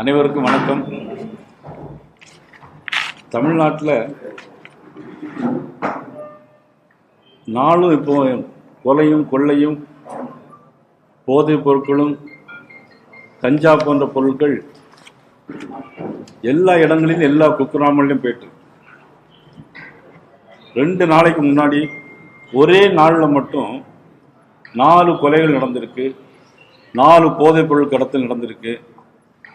அனைவருக்கும் வணக்கம். தமிழ்நாட்டில் நாளும் இப்போ கொலையும் கொள்ளையும் போதைப் பொருட்களும் கஞ்சா போன்ற பொருட்கள் எல்லா இடங்களிலும் எல்லா குக்கிராமங்களையும் போயிட்டு ரெண்டு நாளைக்கு முன்னாடி ஒரே நாளில் மட்டும் நாலு கொலைகள் நடந்திருக்கு. நாலு போதைப் பொருள் கடத்தல் நடந்திருக்கு.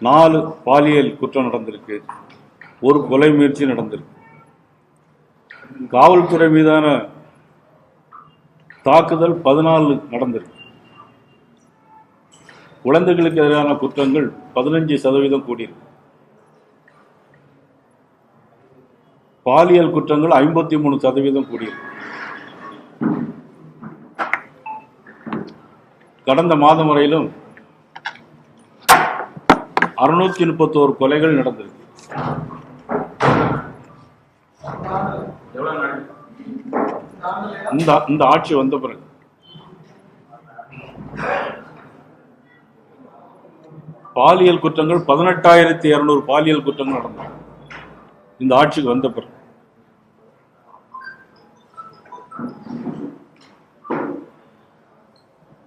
நாலு பாலியல் குற்றம் நடந்திருக்கு. ஒரு கொலை முயற்சி நடந்திருக்கு. காவல்துறை மீதான தாக்குதல் பதினாலு நடந்திருக்கு. குழந்தைகளுக்கு எதிரான குற்றங்கள் பதினஞ்சு சதவீதம் கூடியிருக்கு. பாலியல் குற்றங்கள் ஐம்பத்தி மூணு சதவீதம் கூடியிருக்கு. கடந்த மாதம் வரையிலும் அறுநூத்தி முப்பத்தோரு கொலைகள் நடந்திருக்கு. இந்த இந்த ஆட்சி வந்த பிறகு. பாலியல் குற்றங்கள் பதினெட்டாயிரத்தி இருநூறு பாலியல் குற்றங்கள் நடந்தது. இந்த ஆட்சிக்கு வந்த பிறகு.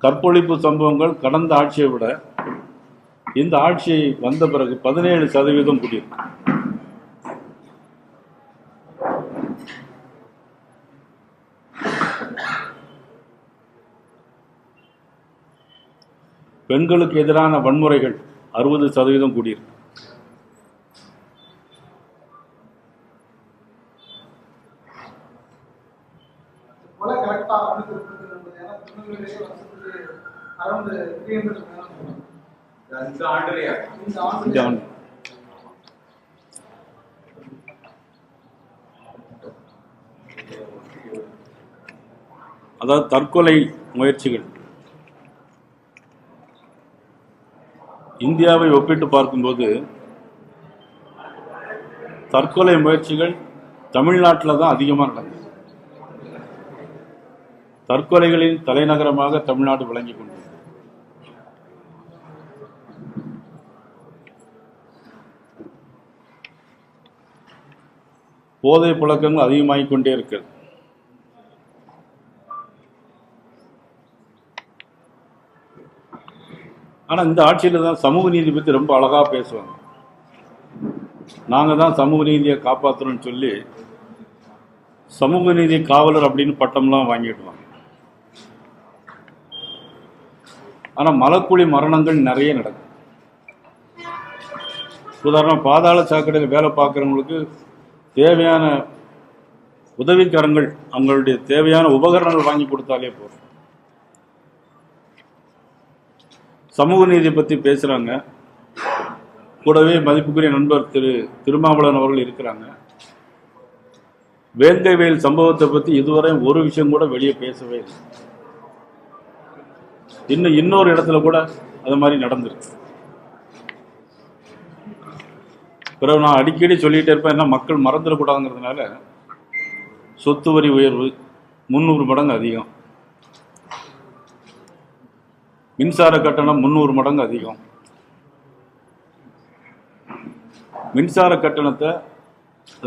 கற்பொழிப்பு சம்பவங்கள் கடந்த ஆட்சியை விட இந்த ஆட்சி வந்த பிறகு பதினேழு சதவீதம் கூட்டியிருக்கு பெண்களுக்கு எதிரான வன்முறைகள் அறுபது சதவீதம் கூடியிருக்கு. கொலை அதாவது தற்கொலை முயற்சிகள். இந்தியாவை ஒப்பிட்டு பார்க்கும்போது தற்கொலை முயற்சிகள் தமிழ்நாட்டில் தான் அதிகமாக நடந்தது தற்கொலைகளின் தலைநகரமாக தமிழ்நாடு விளங்கி கொண்டது போதை புழக்கங்கள் அதிகமாகிக் கொண்டே இருக்கிறது. ஆனால் இந்த ஆட்சியில் தான் சமூக நீதி பற்றி ரொம்ப அழகாக பேசுவாங்க. நாங்கள் தான் சமூக நீதியை காப்பாற்றணும்னு சொல்லி சமூக நீதி காவலர் அப்படின்னு பட்டம்லாம் வாங்கிடுவாங்க. ஆனால் மலக்குழி மரணங்கள் நிறைய நடக்கும் உதாரணம் பாதாள சாக்கடையில் வேலை பார்க்குறவங்களுக்கு தேவையான உதவிக்கரங்கள் அவங்களுடைய தேவையான உபகரணங்கள் வாங்கி கொடுத்தாலே போதும். சமூக நீதி பற்றி பேசுகிறாங்க கூடவே மதிப்புக்குரிய நண்பர் திரு திருமாவளவன் அவர்கள் இருக்கிறாங்க. வேங்கைவேல் சம்பவத்தை பற்றி இதுவரை ஒரு விஷயம் கூட வெளியே பேசவே இல்லை. இன்னும் இன்னொரு இடத்துல கூட அது மாதிரி நடந்திருக்கு. பிறகு நான் அடிக்கடி சொல்லிகிட்டே இருப்பேன் என்ன மக்கள் மறந்துடக்கூடாதுங்கிறதுனால சொத்து வரி உயர்வு முந்நூறு மடங்கு அதிகம். மின்சார கட்டணம் முந்நூறு மடங்கு அதிகம். மின்சார கட்டணத்தை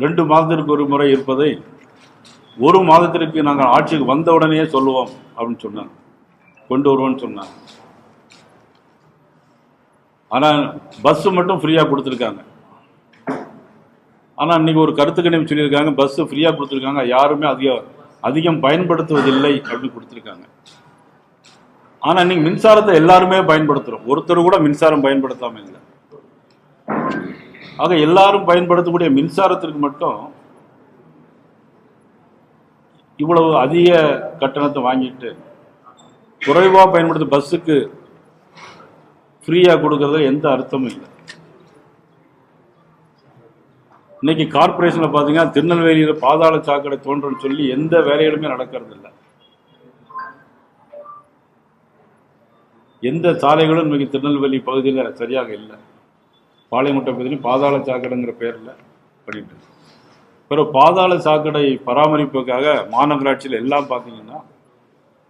ரெண்டு மாதத்திற்கு ஒரு முறை இருப்பதை ஒரு மாதத்திற்கு நாங்கள் ஆட்சிக்கு வந்த உடனே சொல்லுவோம் அப்படின்னு சொன்னாங்க. கொண்டு வருவோம்னு சொன்னாங்க. ஆனால் பஸ்ஸு மட்டும் ஃப்ரீயாக கொடுத்துருக்காங்க. ஆனால் இன்னைக்கு ஒரு கருத்து கணிப்பு சொல்லியிருக்காங்க பஸ்ஸு ஃப்ரீயாக கொடுத்துருக்காங்க யாருமே அதிக அதிகம் பயன்படுத்துவதில்லை அப்படின்னு கொடுத்துருக்காங்க. ஆனால் இன்னைக்கு மின்சாரத்தை எல்லாருமே பயன்படுத்துகிறோம் ஒருத்தர் கூட மின்சாரம் பயன்படுத்தாமல் இல்லை. ஆக எல்லாரும் பயன்படுத்தக்கூடிய மின்சாரத்திற்கு மட்டும் இவ்வளவு அதிக கட்டணத்தை வாங்கிட்டு குறைவாக பயன்படுத்த பஸ்ஸுக்கு ஃப்ரீயாக கொடுக்கறதுல எந்த அர்த்தமும் இல்லை. இன்னைக்கு கார்பரேஷனில் பார்த்தீங்கன்னா திருநெல்வேலியில் பாதாள சாக்கடை தோன்றும்னு சொல்லி எந்த வேலையிலுமே நடக்கிறது இல்லை எந்த சாலைகளும் இன்னைக்கு திருநெல்வேலி பகுதியில் சரியாக இல்லை. பாளையமுட்டை பகுதியிலும் பாதாள சாக்கடைங்கிற பேரில் பண்ணிட்டு பிறகு பாதாள சாக்கடை பராமரிப்புக்காக மாநகராட்சியில் எல்லாம் பார்த்தீங்கன்னா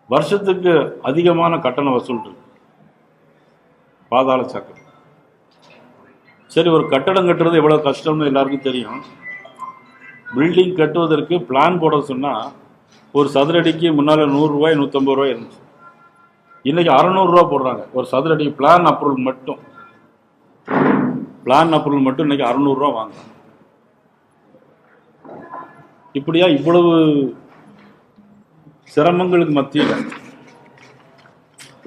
வருஷத்துக்கு அதிகமான கட்டண வசூல் இருக்கு. பாதாள சாக்கடை. சரி ஒரு கட்டடம் கட்டுறது எவ்வளோ கஷ்டம்னு எல்லாருக்கும் தெரியும். பில்டிங் கட்டுவதற்கு பிளான் போட சொன்னால் ஒரு சதுரடிக்கு முன்னால் நூறுரூவாய் நூற்றம்பது ரூபாய் இருந்துச்சு. இன்றைக்கி அறநூறுரூவா போடுறாங்க. ஒரு சதுரடி பிளான் அப்ரூவல் மட்டும். பிளான் அப்ரூவல் மட்டும் இன்றைக்கி அறநூறுரூவா வாங்குறாங்க. இப்படியா இவ்வளவு சிரமங்களுக்கு மத்தியில்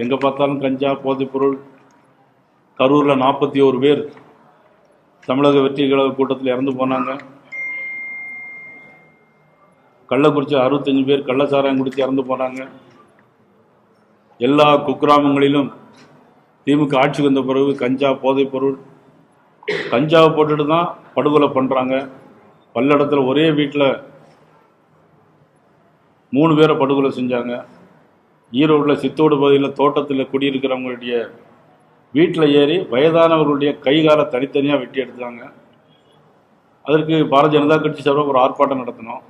எங்கே பார்த்தாலும் கஞ்சா போதைப்பொருள் கரூரில் நாற்பத்தி ஒரு பேர் தமிழக வெற்றி கழக கூட்டத்தில் இறந்து போனாங்க. கள்ளக்குறிச்சி அறுபத்தஞ்சு பேர் கள்ளச்சாராயம் குடித்து இறந்து போனாங்க. எல்லா குக்கிராமங்களிலும் திமுக ஆட்சிக்கு வந்த பிறகு கஞ்சா போதைப்பொருள் கஞ்சாவை போட்டுட்டு தான் படுகொலை பண்ணுறாங்க பல்லடத்தில் ஒரே வீட்டில் மூணு பேரை படுகொலை செஞ்சாங்க. ஈரோட்டில் சித்தோடு பகுதியில் தோட்டத்தில் குடியிருக்கிறவங்களுடைய வீட்டில் ஏறி வயதானவர்களுடைய கை காலை தனித்தனியாக வெட்டி எடுத்தாங்க. அதற்கு பாரதிய ஜனதா கட்சி சார்பாக ஒரு ஆர்ப்பாட்டம் நடத்தினோம்.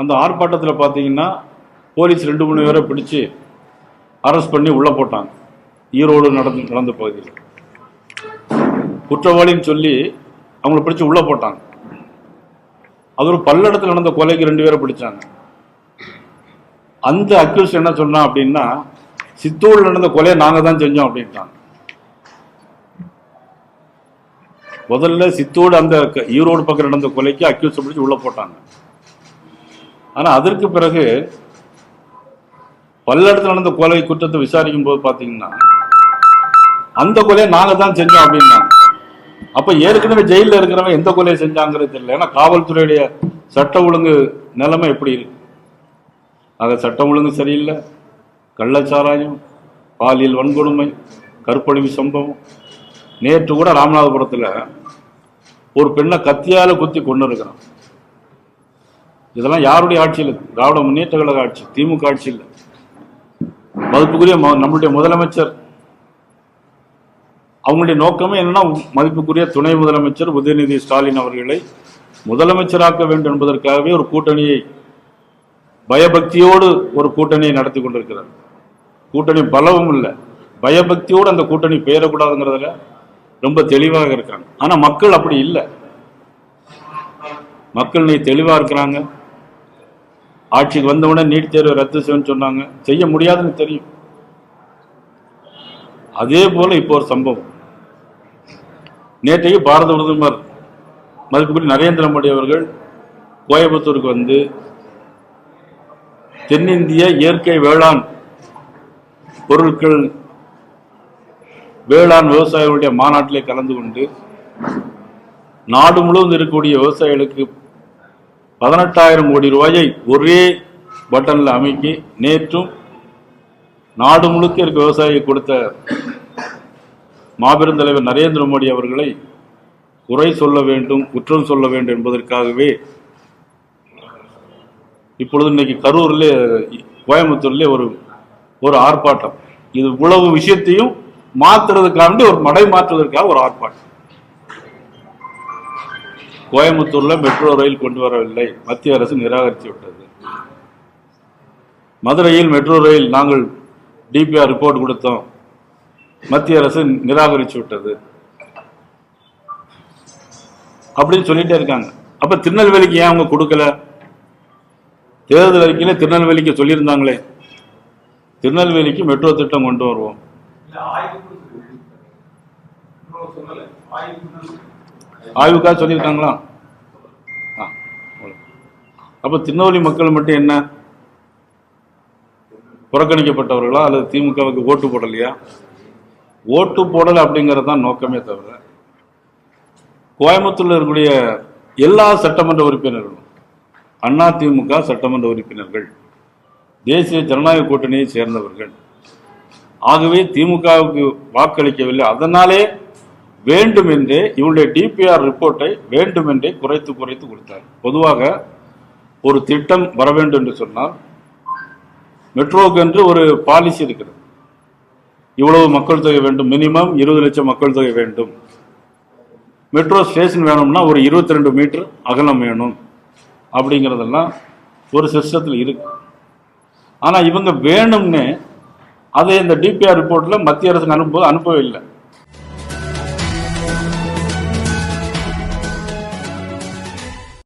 அந்த ஆர்ப்பாட்டத்தில் பார்த்தீங்கன்னா போலீஸ் ரெண்டு மூணு பேரை பிடிச்சு அரெஸ்ட் பண்ணி உள்ளே போட்டாங்க. ஈரோடு நடந்து நடந்த பகுதியில். குற்றவாளின்னு சொல்லி அவங்கள பிடிச்சி உள்ளே போட்டாங்க. அது ஒரு பல்லடத்தில் நடந்த கொலைக்கு ரெண்டு பேரை பிடிச்சாங்க. அந்த அக்யூஸ் என்ன சொன்னான் அப்படின்னா சித்தூரில் நடந்த கொலையை நாங்கள் தான் செஞ்சோம் அப்படின்ட்டாங்க. முதல்ல சித்தோடு அந்த ஈரோடு பக்கம் நடந்த கொலைக்கு அக்யூஸ் பிடிச்சி உள்ள போட்டாங்க. ஆனா அதற்கு பிறகு பல்லடத்தில் நடந்த கொலை குற்றத்தை விசாரிக்கும் போது பார்த்தீங்கன்னா அந்த கொலையை நாங்க தான் செஞ்சோம் அப்படின்னாங்க. அப்ப ஏற்கனவே ஜெயிலில் இருக்கிறவங்க எந்த கொலையை செஞ்சாங்கிறது தெரியல. ஏன்னா காவல்துறையுடைய சட்ட ஒழுங்கு நிலைமை எப்படி இருக்கு? ஆக சட்டம் ஒழுங்கு சரியில்லை. கள்ளச்சாராயம் பாலியல் வன்கொடுமை கற்பழிவு சம்பவம் நேற்று கூட ராமநாதபுரத்தில் ஒரு பெண்ணை கத்தியால குத்தி கொண்டு இருக்கிறான் இதெல்லாம் யாருடைய ஆட்சியில் திராவிட முன்னேற்ற கழக ஆட்சி திமுக ஆட்சி இல்லை. மதிப்புக்குரிய ம- முதலமைச்சர். அவங்களுடைய நோக்கமே என்னன்னா மதிப்புக்குரிய துணை முதலமைச்சர் உதயநிதி ஸ்டாலின் அவர்களை முதலமைச்சராக்க வேண்டும் என்பதற்காகவே ஒரு கூட்டணியை பயபக்தியோடு ஒரு கூட்டணியை நடத்தி கொண்டிருக்கிறார். கூட்டணி பலவும் இல்லை. பயபக்தியோடு அந்த கூட்டணி பெயரக்கூடாதுங்கிறதுல ரொம்ப தெளிவாக இருக்காங்க. ஆனால் மக்கள் அப்படி இல்லை. மக்கள் நீ தெளிவாக இருக்கிறாங்க. ஆட்சிக்கு வந்தவுடனே நீட் தேர்வை ரத்து செய்யணும்னு சொன்னாங்க. செய்ய முடியாதுன்னு தெரியும். அதே போல் இப்போ ஒரு சம்பவம். நேற்றைக்கு பாரத பிரதமர் மதிப்புக்குரிய நரேந்திர மோடி அவர்கள் கோயம்புத்தூருக்கு வந்து தென்னிந்திய இயற்கை வேளாண் பொருட்கள் வேளாண் விவசாயிகளுடைய மாநாட்டிலே கலந்து கொண்டு நாடு முழுவதும் இருக்கக்கூடிய விவசாயிகளுக்கு பதினெட்டாயிரம் கோடி ரூபாயை ஒரே பட்டனில் அமைக்கி நேற்றும் நாடு முழுக்க இருக்க விவசாயி கொடுத்த மாபெரும் தலைவர் நரேந்திர மோடி அவர்களை குறை சொல்ல வேண்டும் குற்றம் சொல்ல வேண்டும் என்பதற்காகவே இப்பொழுது இன்னைக்கு கரூர்ல கோயம்புத்தூர்ல ஒரு ஒரு ஆர்ப்பாட்டம். இது இவ்வளவு விஷயத்தையும் மாத்துறதுக்காண்டி ஒரு மடை மாற்றுவதற்காக ஒரு ஆர்ப்பாட்டம். கோயம்புத்தூர்ல மெட்ரோ ரயில் கொண்டு வரவில்லை. மத்திய அரசு நிராகரித்து விட்டது. மதுரையில் மெட்ரோ ரயில் நாங்கள் டிபிஆர் ரிப்போர்ட் கொடுத்தோம். மத்திய அரசு நிராகரித்து விட்டது. அப்படின்னு சொல்லிட்டே இருக்காங்க. அப்ப திருநெல்வேலிக்கு ஏன் அவங்க கொடுக்கல? தேர்தல் அறிக்கையில திருநெல்வேலிக்கு சொல்லியிருந்தாங்களே. திருநெல்வேலிக்கு மெட்ரோ திட்டம் கொண்டு வருவோம். இல்ல ஆய்வுக்காக சொல்லியிருக்காங்களா ஆ, அப்போ அப்ப திருநெல்வேலி மக்கள் மட்டும் என்ன? புறக்கணிக்கப்பட்டவர்களா? அல்லது திமுகவுக்கு ஓட்டு போடலையா? ஓட்டு போடலை அப்படிங்கிறது தான் நோக்கமே தவிர கோயம்புத்தூர்ல இருக்கக்கூடிய எல்லா சட்டமன்ற உறுப்பினர்களும் அண்ணா திமுக சட்டமன்ற உறுப்பினர்கள் தேசிய ஜனநாயக கூட்டணியை சேர்ந்தவர்கள் ஆகவே திமுகவுக்கு வாக்களிக்கவில்லை. அதனாலே வேண்டுமென்றே இவருடைய டிபிஆர் ரிப்போர்ட்டை வேண்டுமென்றே குறைத்து குறைத்து கொடுத்தார். பொதுவாக ஒரு திட்டம் வர வேண்டும் என்று சொன்னால் மெட்ரோவுக்கு என்று ஒரு பாலிசி இருக்கிறது. இவ்வளவு மக்கள் தொகை வேண்டும். மினிமம் இருபது லட்சம் மக்கள் தொகை வேண்டும். மெட்ரோ ஸ்டேஷன் வேணும்னா ஒரு இருபத்தி ரெண்டு மீட்டர் அகலம் வேணும் அப்படிங்கிறதெல்லாம் ஒரு சிஸ்டத்தில் இருக்கு. ஆனால் இவங்க வேணும்னு அதை இந்த டிபிஆர் ரிப்போர்ட்டில் மத்திய அரசுக்கு அனுப்பும்போது அனுப்பவே இல்லை.